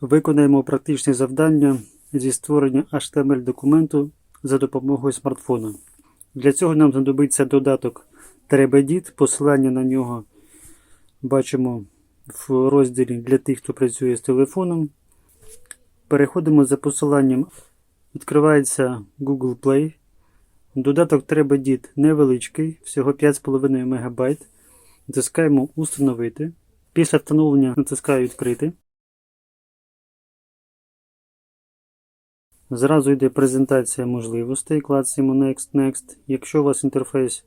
Виконаємо практичне завдання зі створення HTML-документу за допомогою смартфона. Для цього нам знадобиться додаток TrebeDit. Посилання на нього бачимо в розділі для тих, хто працює з телефоном. Переходимо за посиланням. Відкривається Google Play. Додаток TrebeDit невеличкий, всього 5,5 МБ. Натискаємо Установити. Після встановлення натискаю Відкрити. Зразу йде презентація можливостей. Клацаємо Next, Next. Якщо у вас інтерфейс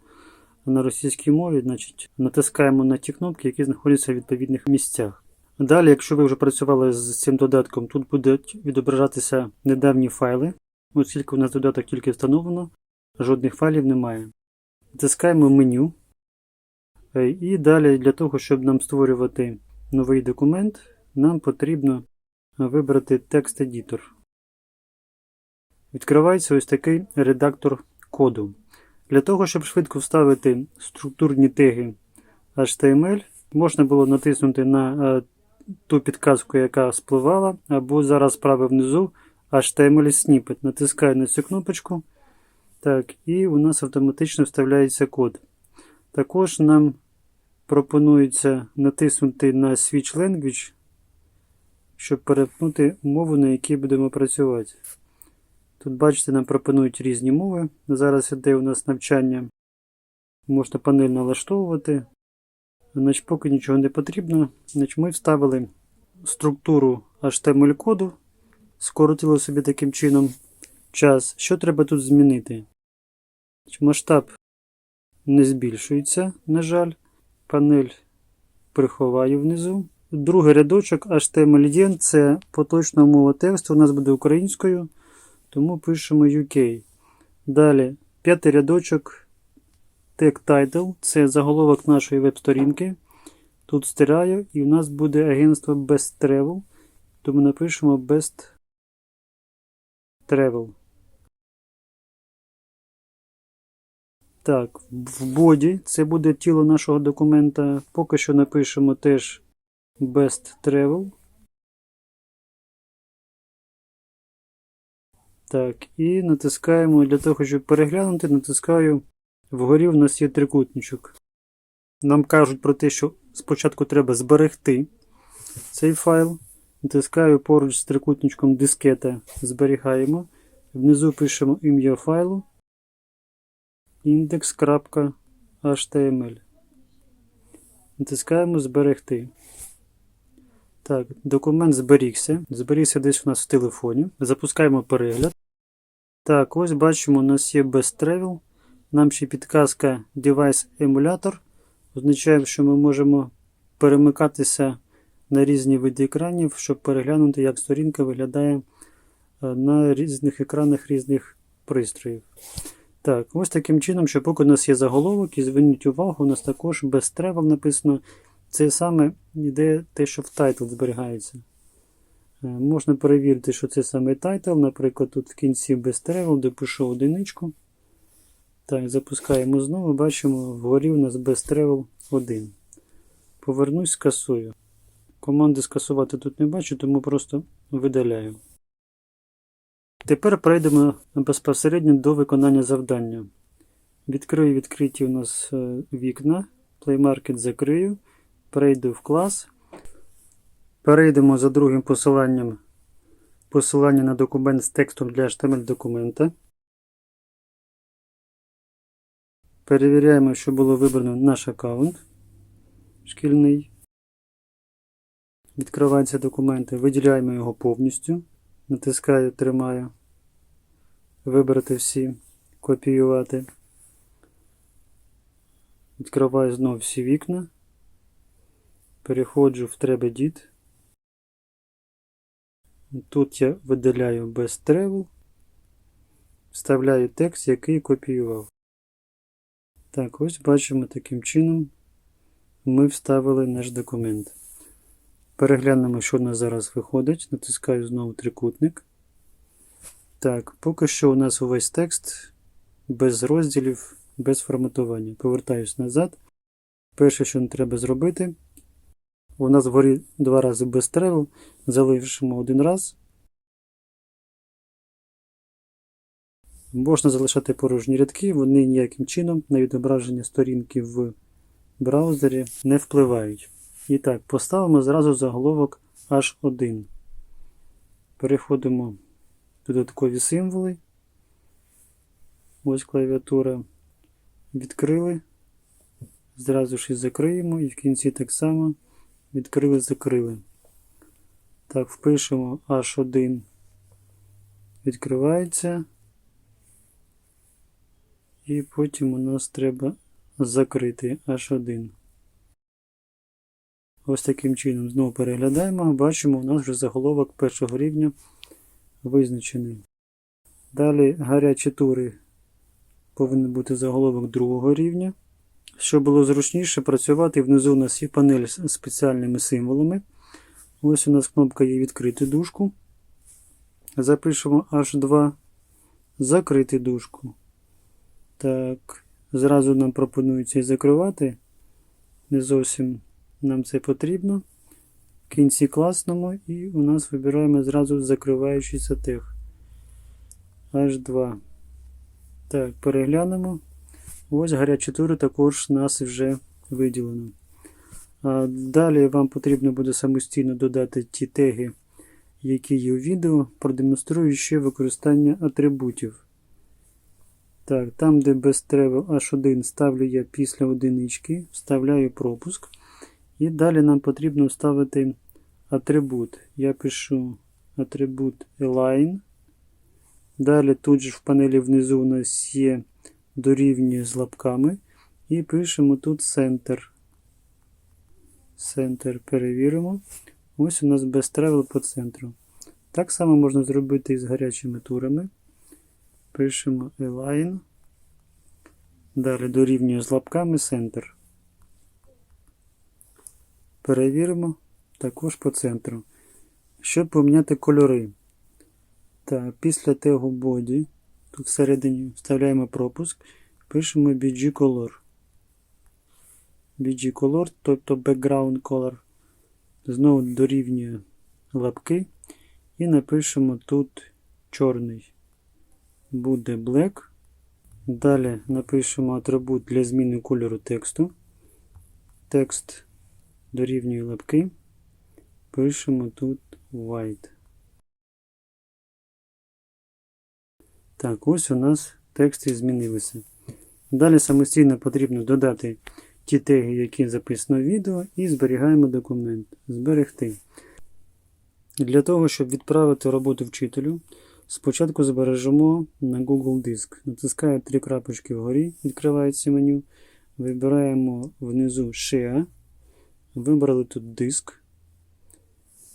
на російській мові, значить натискаємо на ті кнопки, які знаходяться в відповідних місцях. Далі, якщо ви вже працювали з цим додатком, тут будуть відображатися недавні файли. Оскільки у нас додаток тільки встановлено, жодних файлів немає. Натискаємо меню. Е, І далі для того, щоб нам створювати новий документ, нам потрібно вибрати текст-едітор. Відкривається ось такий редактор коду. Для того, щоб швидко вставити структурні теги HTML, можна було натиснути на е, ту підказку, яка спливала, або зараз справа внизу HTML Snippet. Натискаю на цю кнопочку. Так, і у нас автоматично вставляється код. Також нам пропонується натиснути на Switch Language, щоб перепнути мову, на якій будемо працювати. Тут, бачите, нам пропонують різні мови. Зараз іде у нас навчання. Можна панель налаштовувати. Значить, поки нічого не потрібно. Значить, Ми вставили структуру HTML-коду, скоротили собі таким чином час. Що треба тут змінити? Значить, Масштаб не збільшується, на жаль. Панель приховаю внизу. Другий рядочок HTML1 це поточна мова тексту. У нас буде українською. Тому пишемо UK. Далі, п'ятий рядочок Tag Title це заголовок нашої веб-сторінки. Тут стираю, і у нас буде агентство Best Travel. Тому напишемо Best Travel. Так, в боді це буде тіло нашого документа. Поки що напишемо теж Best Travel. Так, і натискаємо для того, щоб переглянути, натискаю. Вгорі в нас є трикутничок. Нам кажуть про те, що спочатку треба зберегти цей файл. Натискаю поруч з трикутничком дискета. Зберігаємо. Внизу пишемо ім'я файлу index.html. Натискаємо Зберегти. Так, документ зберігся. Зберігся десь у нас в телефоні. Запускаємо перегляд. Так, ось бачимо, у нас є Best Travel. Нам ще підказка Device Emulator. Означає, що ми можемо перемикатися на різні види екранів, щоб переглянути, як сторінка виглядає е, на різних екранах різних пристроїв. Так, ось таким чином, що поки у нас є заголовок, і зверніть увагу, у нас також Best Travel написано. Це саме йде те, що в тайтл зберігається. Е, Можна перевірити, що це саме тайтл. Наприклад, тут в кінці Best Travel, де пишу одиничку. Так, запускаємо знову, бачимо, вгорі у нас Best Travel 1. Повернусь, скасую. Команди скасувати тут не бачу, тому просто видаляю. Тепер перейдемо безпосередньо до виконання завдання. Відкрию відкриті у нас е, вікна. Play Market закрию. Перейду в клас. Перейдемо за другим посиланням посилання на документ з текстом для HTML документа. Перевіряємо, що було вибрано наш аккаунт шкільний. Відкриваються документи, виділяємо його повністю. Натискаю, тримаю. Вибрати всі, копіювати. Відкриваю знову всі вікна. Переходжу в TrebeDit. Тут я видаляю без travel. Вставляю текст, який копіював. Так, ось бачимо таким чином. Ми вставили наш документ. Переглянемо, що у нас зараз виходить. Натискаю знову трикутник. Так, поки що у нас увесь текст без розділів, без форматування. Повертаюсь назад. Перше, що нам треба зробити, У нас вгорі два рази без тревел, залишимо один раз. Можна залишати порожні рядки, вони ніяким чином на відображення сторінки в браузері не впливають. І так, поставимо зразу заголовок H1. Переходимо в додаткові символи. Ось клавіатура. Відкрили. Зразу ж і закриємо, і в кінці так само відкрили, закрили. Так, впишемо H1. Відкривається. І потім у нас треба закрити H1. Ось таким чином знову переглядаємо. Бачимо, у нас вже заголовок першого рівня визначений. Далі гарячі тури повинен бути заголовок другого рівня. Щоб було зручніше працювати, внизу у нас є панель з спеціальними символами. Ось у нас кнопка є відкрити дужку. Запишемо H2, закрити дужку. Так, зразу нам пропонується і закривати. Не зовсім нам це потрібно. В кінці класному і у нас вибираємо зразу закриваючийся тег. H2. Так, переглянемо. Ось гарячі тури також нас вже виділено. Далі вам потрібно буде самостійно додати ті теги, які є у відео. Продемонструю ще використання атрибутів. Так, там, де без travel H1 ставлю я після одинички, вставляю пропуск. І далі нам потрібно вставити атрибут. Я пишу атрибут align. Далі тут же в панелі внизу у нас є дорівнює з лапками. І пишемо тут Center. Center перевіримо. Ось у нас без travel по центру. Так само можна зробити і з гарячими турами. Пишемо align. Далі дорівнює з лапками Center. Перевіримо також по центру. Щоб поміняти кольори. Так, після тегу body, тут всередині вставляємо пропуск, пишемо BG Color. BG Color, тобто Background Color. Знову дорівнює лапки. І напишемо тут чорний. Буде black. Далі напишемо атрибут для зміни кольору тексту. Текст дорівнює лапки. Пишемо тут white. Так, ось у нас тексти змінилися. Далі самостійно потрібно додати ті теги, які записано в відео, і зберігаємо документ. Зберегти. Для того, щоб відправити роботу вчителю, спочатку збережемо на Google Диск. Натискаю три крапочки вгорі, відкривається меню. Вибираємо внизу Share. Вибрали тут диск.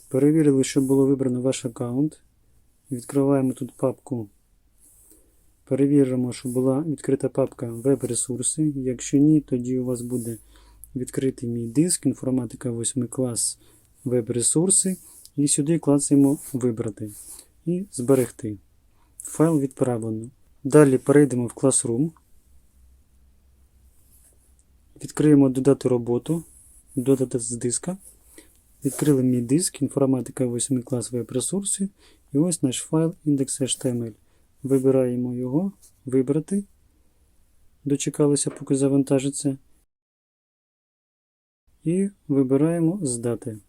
Перевірили, що було вибрано ваш аккаунт. Відкриваємо тут папку. Перевіримо, що була відкрита папка веб-ресурси. Якщо ні, тоді у вас буде відкритий мій диск, інформатика 8 клас веб-ресурси. І сюди клацаємо Вибрати і зберегти. Файл відправлено. Далі перейдемо в Classroom. Відкриємо Додати роботу. Додати з диска. Відкрили мій диск, інформатика 8 клас веб-ресурси. І ось наш файл index.html. Вибираємо його, вибрати. Дочекалися, поки завантажиться. І вибираємо здати.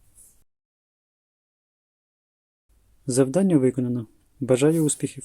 Завдання виконано. Бажаю успіхів!